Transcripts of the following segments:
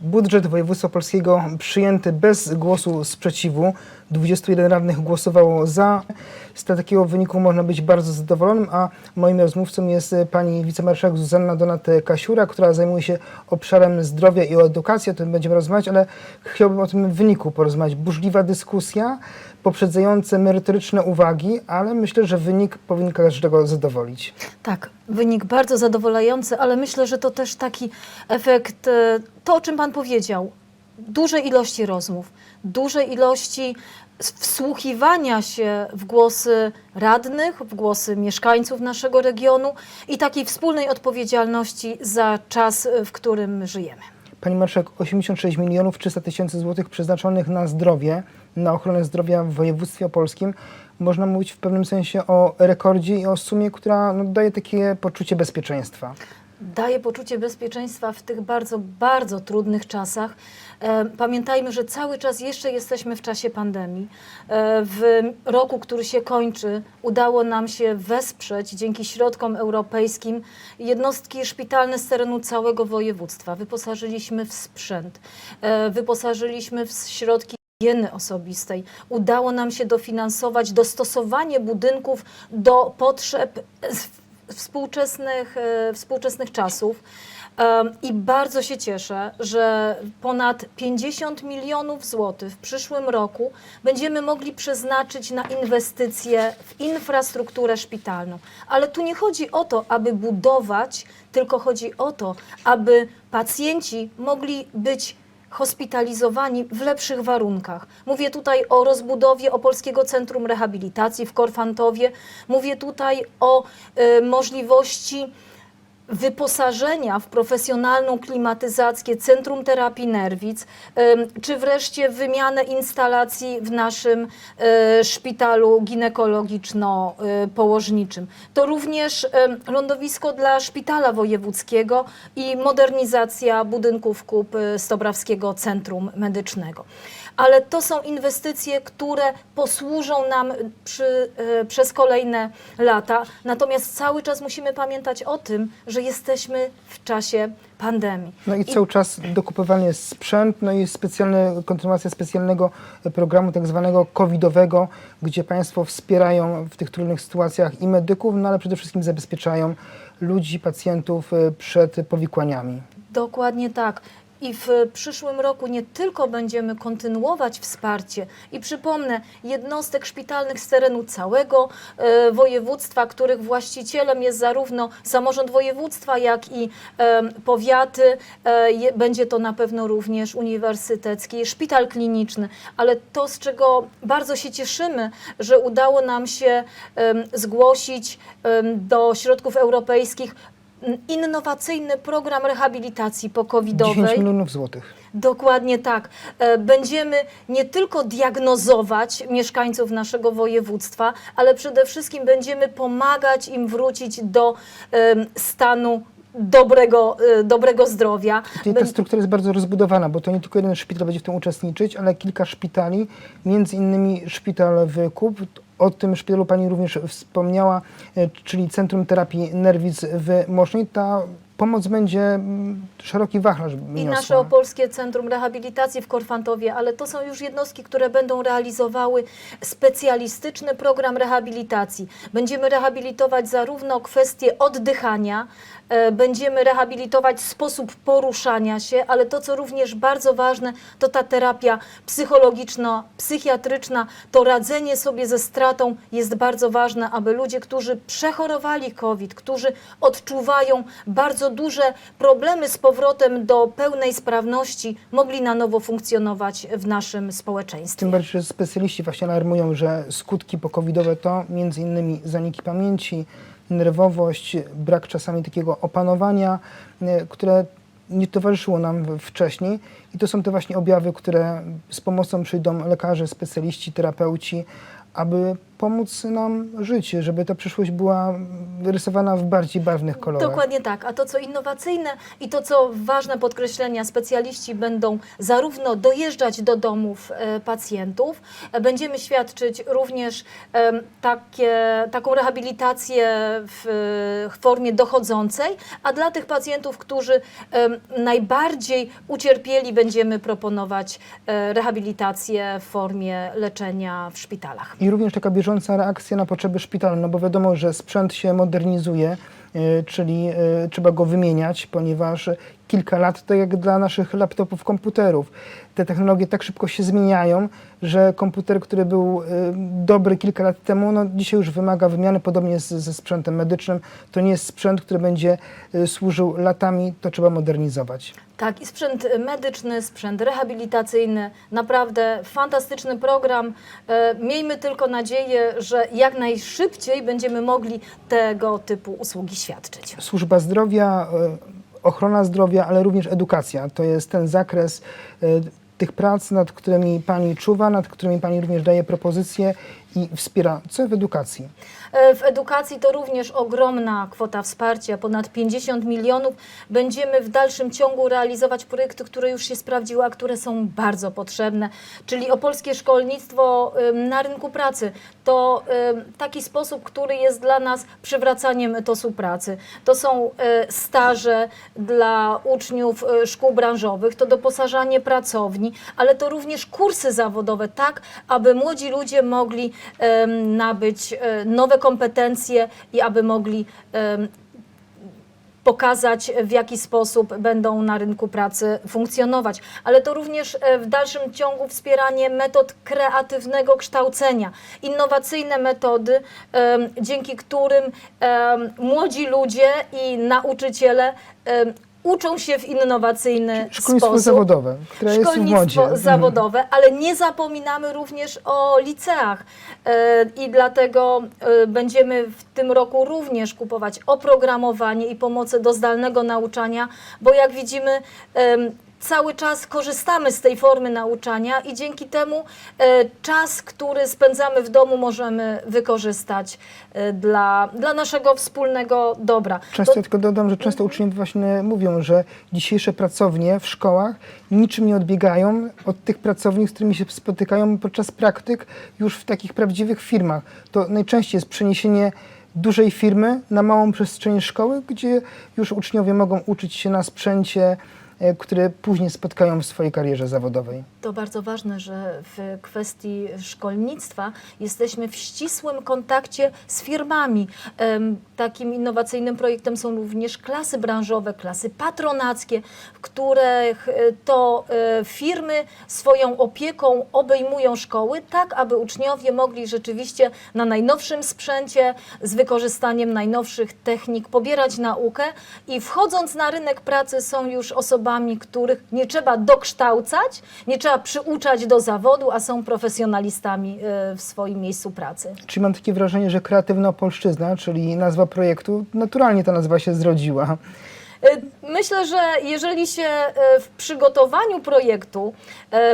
Budżet województwa polskiego przyjęty bez głosu sprzeciwu. 21 radnych głosowało za. Z takiego wyniku można być bardzo zadowolonym, a moim rozmówcą jest pani wicemarszałek Zuzanna Donat-Kasiura, która zajmuje się obszarem zdrowia i edukacji. O tym będziemy rozmawiać, ale chciałbym o tym wyniku porozmawiać. Burzliwa dyskusja, poprzedzające merytoryczne uwagi, ale myślę, że wynik powinien każdego zadowolić. Tak, wynik bardzo zadowalający, ale myślę, że to też taki efekt, e, to o czym Pan powiedział, dużej ilości rozmów, dużej ilości wsłuchiwania się w głosy radnych, w głosy mieszkańców naszego regionu i takiej wspólnej odpowiedzialności za czas, e, w którym żyjemy. Pani Marszałek, 86 milionów 300 tysięcy złotych przeznaczonych na zdrowie, na ochronę zdrowia w województwie opolskim. Można mówić w pewnym sensie o rekordzie i o sumie, która no, daje takie poczucie bezpieczeństwa. daje poczucie bezpieczeństwa w tych bardzo, bardzo trudnych czasach. E, Pamiętajmy, że cały czas jeszcze jesteśmy w czasie pandemii. E, W roku, który się kończy, udało nam się wesprzeć dzięki środkom europejskim jednostki szpitalne z terenu całego województwa. Wyposażyliśmy w sprzęt, e, wyposażyliśmy w środki higieny osobistej. Udało nam się dofinansować dostosowanie budynków do potrzeb współczesnych, e, współczesnych czasów. I bardzo się cieszę, że ponad 50 milionów złotych w przyszłym roku będziemy mogli przeznaczyć na inwestycje w infrastrukturę szpitalną. Ale tu nie chodzi o to, aby budować, tylko chodzi o to, aby pacjenci mogli być hospitalizowani w lepszych warunkach. Mówię tutaj o rozbudowie Opolskiego Centrum Rehabilitacji w Korfantowie. Mówię tutaj o y, możliwości wyposażenia w profesjonalną klimatyzację Centrum Terapii Nerwic, czy wreszcie wymianę instalacji w naszym y, szpitalu ginekologiczno-położniczym. To również lądowisko dla szpitala wojewódzkiego i modernizacja budynków KUP y, Stobrawskiego Centrum Medycznego. Ale to są inwestycje, które posłużą nam przy, y, przez kolejne lata. Natomiast cały czas musimy pamiętać o tym, że jesteśmy w czasie pandemii. No i cały czas dokupowany jest sprzęt, no i specjalne, kontynuacja specjalnego programu tak zwanego covidowego, gdzie Państwo wspierają w tych trudnych sytuacjach i medyków, no ale przede wszystkim zabezpieczają ludzi, pacjentów e, przed powikłaniami. Dokładnie tak. I w przyszłym roku nie tylko będziemy kontynuować wsparcie i przypomnę, jednostek szpitalnych z terenu całego e, województwa, których właścicielem jest zarówno samorząd województwa, jak i e, powiaty. E, je, będzie to na pewno również uniwersytecki szpital kliniczny, ale to, z czego bardzo się cieszymy, że udało nam się em, zgłosić em, do środków europejskich innowacyjny program rehabilitacji 10 pokowidowej. milionów złotych. Dokładnie tak. E, Będziemy nie tylko diagnozować mieszkańców naszego województwa, ale przede wszystkim będziemy pomagać im wrócić do stanu dobrego, e, dobrego zdrowia. Czyli ta struktura jest bardzo rozbudowana, bo to nie tylko jeden szpital będzie w tym uczestniczyć, ale kilka szpitali, między innymi szpital w Kup. O tym szpitalu Pani również wspomniała, e, czyli Centrum Terapii Nerwic w Mosznej. Ta pomoc będzie mm, szeroki wachlarz I nasze Opolskie Centrum Rehabilitacji w Korfantowie, ale to są już jednostki, które będą realizowały specjalistyczny program rehabilitacji. Będziemy rehabilitować zarówno kwestie oddychania, będziemy rehabilitować sposób poruszania się, ale to, co również bardzo ważne, to ta terapia psychologiczno-psychiatryczna, to radzenie sobie ze stratą jest bardzo ważne, aby ludzie, którzy przechorowali COVID, którzy odczuwają bardzo duże problemy z powrotem do pełnej sprawności, mogli na nowo funkcjonować w naszym społeczeństwie. Tym bardziej, że specjaliści właśnie alarmują, że skutki pokowidowe to między innymi zaniki pamięci, nerwowość, brak czasami takiego opanowania, e, które nie towarzyszyło nam wcześniej. I to są te właśnie objawy, które z pomocą przyjdą lekarze, specjaliści, terapeuci, aby pomóc nam żyć, żeby ta przyszłość była rysowana w bardziej barwnych kolorach. Dokładnie tak. A to, co innowacyjne i to, co ważne podkreślenia, specjaliści będą zarówno dojeżdżać do domów e, pacjentów, e, będziemy świadczyć również em, takie, taką rehabilitację w, formie dochodzącej, a dla tych pacjentów, którzy najbardziej ucierpieli, będziemy proponować e, rehabilitację w formie leczenia w szpitalach. I również taka bieżąca reakcja na potrzeby szpitala, no bo wiadomo, że sprzęt się modernizuje, czyli e, trzeba go wymieniać, ponieważ kilka lat to jak dla naszych laptopów, komputerów. Te technologie tak szybko się zmieniają, że komputer, który był e, dobry kilka lat temu, no dzisiaj już wymaga wymiany, podobnie z, ze sprzętem medycznym. To nie jest sprzęt, który będzie e, służył latami, to trzeba modernizować. Tak, i sprzęt medyczny, sprzęt rehabilitacyjny, naprawdę fantastyczny program. E, Miejmy tylko nadzieję, że jak najszybciej będziemy mogli tego typu usługi świadczyć. służba zdrowia, e, ochrona zdrowia, ale również edukacja. To jest ten zakres e, tych prac, nad którymi Pani czuwa, nad którymi Pani również daje propozycje i wspiera. Co w edukacji? E, W edukacji to również ogromna kwota wsparcia, ponad 50 milionów. Będziemy w dalszym ciągu realizować projekty, które już się sprawdziły, a które są bardzo potrzebne, czyli opolskie szkolnictwo na rynku pracy. To taki sposób, który jest dla nas przywracaniem etosu pracy. To są e, staże dla uczniów e, szkół branżowych, to doposażanie pracowni, ale to również kursy zawodowe, tak aby młodzi ludzie mogli nabyć e, nowe kompetencje i aby mogli pokazać, w jaki sposób będą na rynku pracy funkcjonować. Ale to również e, w dalszym ciągu wspieranie metod kreatywnego kształcenia, innowacyjne metody, dzięki którym młodzi ludzie i nauczyciele uczą się w innowacyjny Szkolnictwo sposób zawodowe, które jest w szkolnictwo modzie. Mhm. zawodowe, ale nie zapominamy również o liceach E, i dlatego e, będziemy w tym roku również kupować oprogramowanie i pomoce do zdalnego nauczania, bo jak widzimy cały czas korzystamy z tej formy nauczania i dzięki temu e, czas, który spędzamy w domu możemy wykorzystać e, dla, dla naszego wspólnego dobra. Często To- ja tylko dodam, że często uczniowie właśnie mówią, że dzisiejsze pracownie w szkołach niczym nie odbiegają od tych pracowni, z którymi się spotykają podczas praktyk już w takich prawdziwych firmach. To najczęściej jest przeniesienie dużej firmy na małą przestrzeń szkoły, gdzie już uczniowie mogą uczyć się na sprzęcie, które później spotkają w swojej karierze zawodowej. To bardzo ważne, że w kwestii szkolnictwa jesteśmy w ścisłym kontakcie z firmami. Takim innowacyjnym projektem są również klasy branżowe, klasy patronackie, w których e, to e, firmy swoją opieką obejmują szkoły, tak aby uczniowie mogli rzeczywiście na najnowszym sprzęcie, z wykorzystaniem najnowszych technik pobierać naukę i wchodząc na rynek pracy są już osobami, których nie trzeba dokształcać, nie trzeba przyuczać do zawodu, a są profesjonalistami e, w swoim miejscu pracy. Czyli mam takie wrażenie, że kreatywna polszczyzna, czyli nazwa projektu, naturalnie ta nazwa się zrodziła. E, Myślę, że jeżeli się e, w przygotowaniu projektu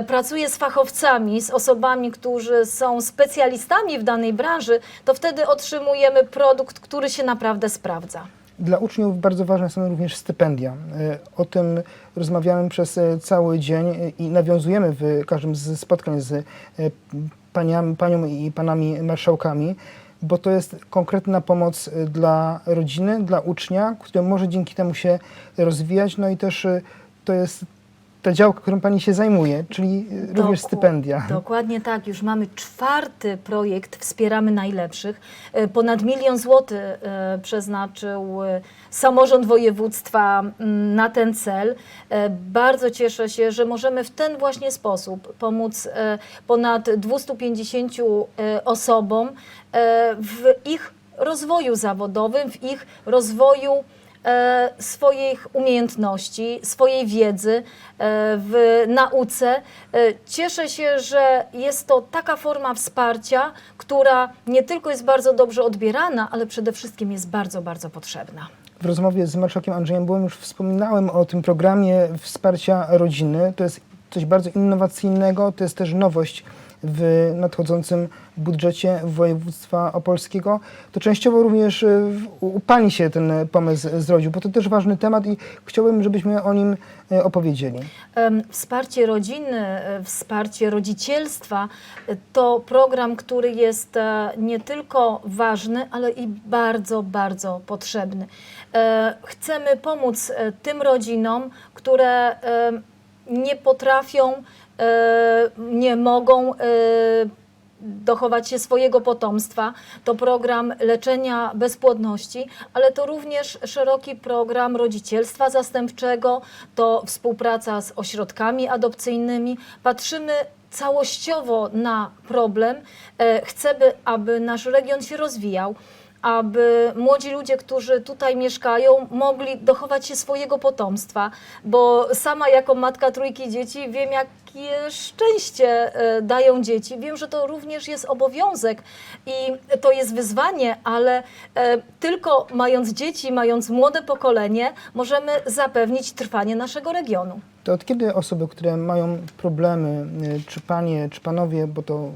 pracuje z fachowcami, z osobami, którzy są specjalistami w danej branży, to wtedy otrzymujemy produkt, który się naprawdę sprawdza. Dla uczniów bardzo ważne są również stypendia. E, O tym rozmawiamy przez e, cały dzień e, i nawiązujemy w każdym z spotkań z paniami, panią i panami marszałkami, bo to jest konkretna pomoc dla rodziny, dla ucznia, który może dzięki temu się rozwijać. No i też to jest ta działka, którą pani się zajmuje, czyli również Doku- stypendia. Dokładnie tak. Już mamy czwarty projekt Wspieramy Najlepszych. E, Ponad milion złotych e, przeznaczył e, samorząd województwa mm, na ten cel. Bardzo cieszę się, że możemy w ten właśnie sposób pomóc ponad 250 e, osobom w ich rozwoju zawodowym, w ich rozwoju swoich umiejętności, swojej wiedzy e, w nauce. E, Cieszę się, że jest to taka forma wsparcia, która nie tylko jest bardzo dobrze odbierana, ale przede wszystkim jest bardzo, bardzo potrzebna. W rozmowie z marszałkiem Andrzejem Byłem już wspominałem o tym programie wsparcia rodziny. To jest coś bardzo innowacyjnego, to jest też nowość w nadchodzącym budżecie województwa opolskiego. To częściowo również w- u Pani się ten pomysł zrodził, bo to też ważny temat i chciałbym, żebyśmy o nim e, opowiedzieli. Wsparcie rodziny, e, wsparcie rodzicielstwa to program, który jest e, nie tylko ważny, ale i bardzo, bardzo potrzebny. E, Chcemy pomóc e, tym rodzinom, które nie potrafią, nie mogą e, dochować się swojego potomstwa. To program leczenia bezpłodności, ale to również szeroki program rodzicielstwa zastępczego, to współpraca z ośrodkami adopcyjnymi. Patrzymy całościowo na problem. E, Chcemy, aby nasz region się rozwijał. Aby młodzi ludzie, którzy tutaj mieszkają, mogli dochować się swojego potomstwa, bo sama jako matka trójki dzieci wiem, jakie szczęście e, dają dzieci. Wiem, że to również jest obowiązek i to jest wyzwanie, ale e, tylko mając dzieci, mając młode pokolenie, możemy zapewnić trwanie naszego regionu. To od kiedy osoby, które mają problemy, y, czy panie, czy panowie, bo to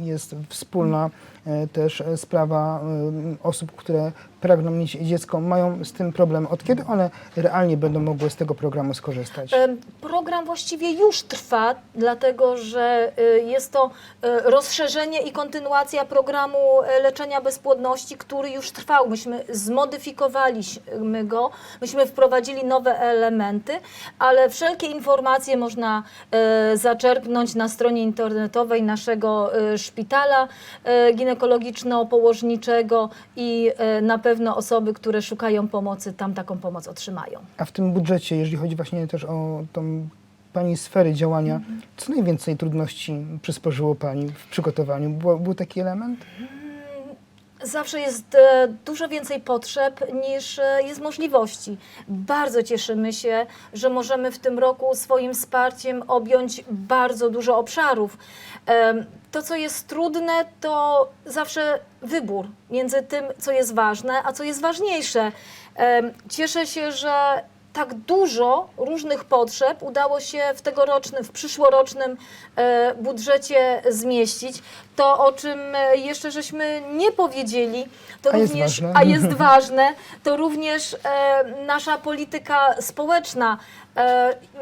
jest wspólna y, też sprawa y, osób, które pragną mieć dziecko, mają z tym problem, od kiedy one realnie będą mogły z tego programu skorzystać? Program właściwie już trwa, dlatego że jest to rozszerzenie i kontynuacja programu y, leczenia bezpłodności, który już trwał. Myśmy zmodyfikowaliśmy go, myśmy wprowadzili nowe elementy, ale wszelkie informacje można y, zaczerpnąć na stronie internetowej naszego y, szpitala y, ginekologiczno-położniczego i na pewno osoby, które szukają pomocy, tam taką pomoc otrzymają. A w tym budżecie, jeżeli chodzi właśnie też o tą Pani sfery działania, co najwięcej trudności przysporzyło Pani w przygotowaniu? Było, był taki element? Zawsze jest e, dużo więcej potrzeb niż e, jest możliwości. Bardzo cieszymy się, że możemy w tym roku swoim wsparciem objąć bardzo dużo obszarów. To, co jest trudne, to zawsze wybór między tym, co jest ważne, a co jest ważniejsze. Cieszę się, że tak dużo różnych potrzeb udało się w tegorocznym, w przyszłorocznym e, budżecie zmieścić. To, o czym e, jeszcze żeśmy nie powiedzieli, to A jest również, ważne. a jest ważne, to również e, nasza polityka społeczna.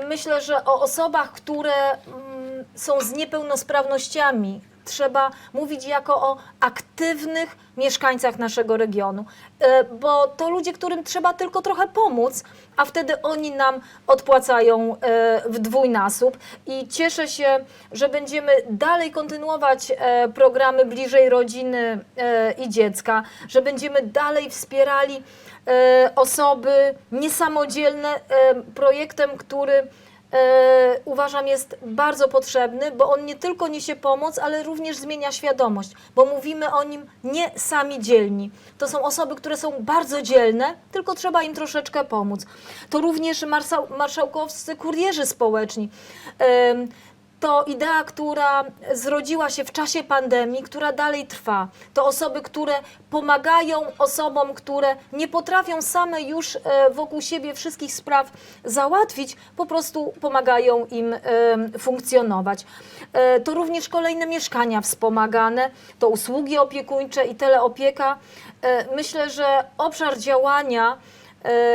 Myślę, że o osobach, które mm, są z niepełnosprawnościami, trzeba mówić jako o aktywnych mieszkańcach naszego regionu, E, bo to ludzie, którym trzeba tylko trochę pomóc, a wtedy oni nam odpłacają e, w dwójnasób. I cieszę się, że będziemy dalej kontynuować e, programy bliżej rodziny i dziecka, że będziemy dalej wspierali osoby niesamodzielne projektem, który e, uważam jest bardzo potrzebny, bo on nie tylko niesie pomoc, ale również zmienia świadomość, bo mówimy o nim nie sami dzielni. To są osoby, które są bardzo dzielne, tylko trzeba im troszeczkę pomóc. To również marszał, marszałkowscy kurierzy społeczni. To idea, która zrodziła się w czasie pandemii, która dalej trwa. To osoby, które pomagają osobom, które nie potrafią same już e, wokół siebie wszystkich spraw załatwić, po prostu pomagają im e, funkcjonować. E, To również kolejne mieszkania wspomagane, to usługi opiekuńcze i teleopieka. Myślę, że obszar działania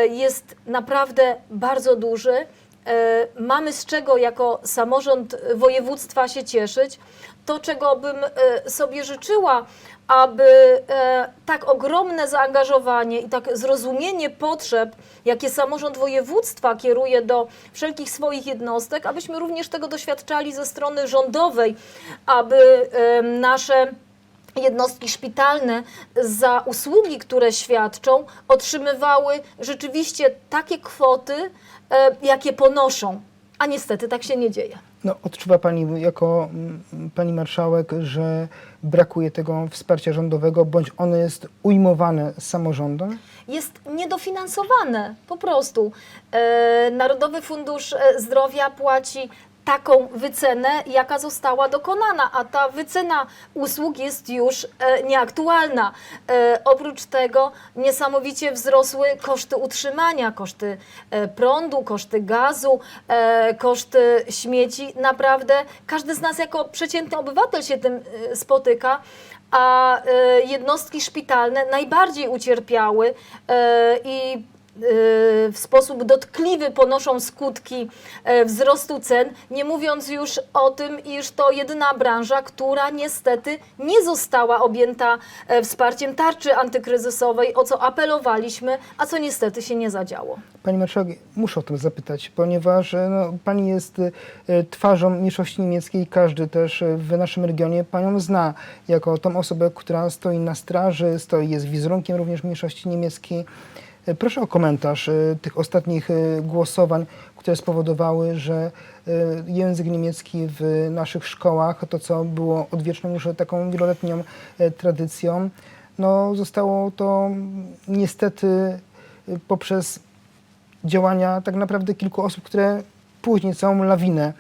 jest naprawdę bardzo duży. E, mamy z czego jako samorząd województwa się cieszyć. To, czego bym e, sobie życzyła, aby e, tak ogromne zaangażowanie i tak zrozumienie potrzeb, jakie samorząd województwa kieruje do wszelkich swoich jednostek, abyśmy również tego doświadczali ze strony rządowej, aby nasze jednostki szpitalne za usługi, które świadczą, otrzymywały rzeczywiście takie kwoty, e, jakie ponoszą. A niestety tak się nie dzieje. No, odczuwa Pani jako mm, Pani Marszałek, że brakuje tego wsparcia rządowego, bądź ono jest ujmowane samorządom? Jest niedofinansowane po prostu. E, Narodowy Fundusz e, Zdrowia płaci taką wycenę, jaka została dokonana, a ta wycena usług jest już e, nieaktualna. E, oprócz tego niesamowicie wzrosły koszty utrzymania, koszty e, prądu, koszty gazu, koszty śmieci. Naprawdę każdy z nas jako przeciętny obywatel się tym spotyka. A jednostki szpitalne najbardziej ucierpiały i w sposób dotkliwy ponoszą skutki e, wzrostu cen, nie mówiąc już o tym, iż to jedyna branża, która niestety nie została objęta e, wsparciem tarczy antykryzysowej, o co apelowaliśmy, a co niestety się nie zadziało. Pani marszałek, muszę o tym zapytać, ponieważ e, no, pani jest twarzą mniejszości niemieckiej. Każdy też w naszym regionie panią zna jako tą osobę, która stoi na straży, stoi, jest wizerunkiem również mniejszości niemieckiej. E, Proszę o komentarz e, tych ostatnich e, głosowań, które spowodowały, że język niemiecki w naszych szkołach, to co było odwieczną już taką wieloletnią tradycją, no, zostało to niestety poprzez działania tak naprawdę kilku osób, które później całą lawinę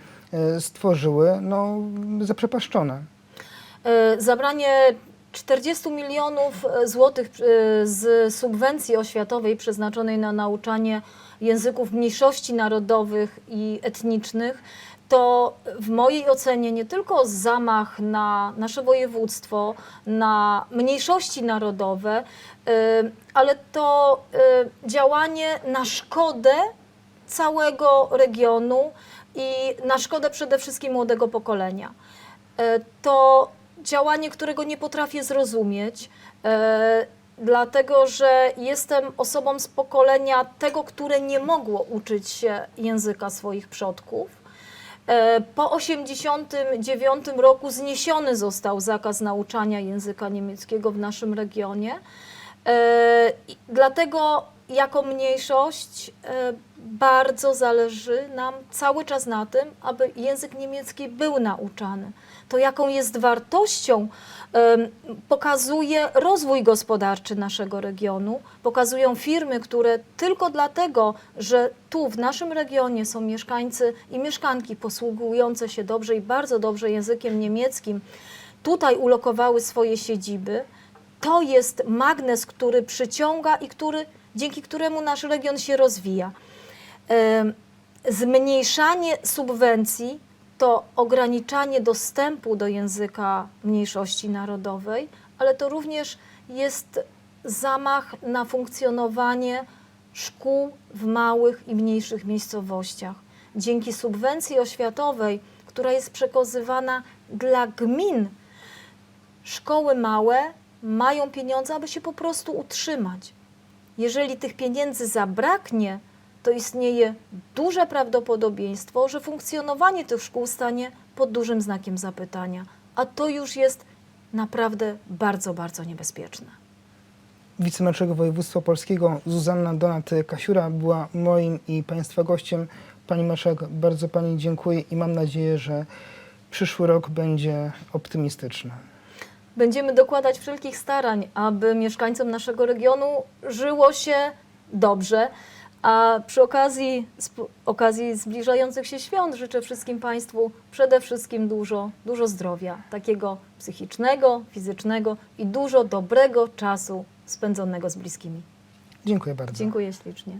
stworzyły, no, zaprzepaszczone. Zabranie 40 milionów e, złotych e, z subwencji oświatowej przeznaczonej na nauczanie języków mniejszości narodowych i etnicznych to w mojej ocenie nie tylko zamach na nasze województwo, na mniejszości narodowe, e, ale to działanie na szkodę całego regionu i na szkodę przede wszystkim młodego pokolenia. To działanie, którego nie potrafię zrozumieć, e, dlatego że jestem osobą z pokolenia tego, które nie mogło uczyć się języka swoich przodków. E, Po 1989 roku zniesiony został zakaz nauczania języka niemieckiego w naszym regionie. E, Dlatego jako mniejszość e, bardzo zależy nam cały czas na tym, aby język niemiecki był nauczany. To jaką jest wartością pokazuje rozwój gospodarczy naszego regionu, pokazują firmy, które tylko dlatego, że tu w naszym regionie są mieszkańcy i mieszkanki posługujące się dobrze i bardzo dobrze językiem niemieckim, tutaj ulokowały swoje siedziby. To jest magnes, który przyciąga i który, dzięki któremu nasz region się rozwija. Zmniejszanie subwencji to ograniczanie dostępu do języka mniejszości narodowej, ale to również jest zamach na funkcjonowanie szkół w małych i mniejszych miejscowościach. Dzięki subwencji oświatowej, która jest przekazywana dla gmin, szkoły małe mają pieniądze, aby się po prostu utrzymać. Jeżeli tych pieniędzy zabraknie, to istnieje duże prawdopodobieństwo, że funkcjonowanie tych szkół stanie pod dużym znakiem zapytania, a to już jest naprawdę bardzo, bardzo niebezpieczne. Wicemarszałek województwa polskiego Zuzanna Donat-Kasiura była moim i Państwa gościem. Pani marszałek, bardzo Pani dziękuję i mam nadzieję, że przyszły rok będzie optymistyczny. Będziemy dokładać wszelkich starań, aby mieszkańcom naszego regionu żyło się dobrze. A przy okazji, okazji zbliżających się świąt życzę wszystkim Państwu przede wszystkim dużo, dużo zdrowia, takiego psychicznego, fizycznego i dużo dobrego czasu spędzonego z bliskimi. Dziękuję bardzo. Dziękuję ślicznie.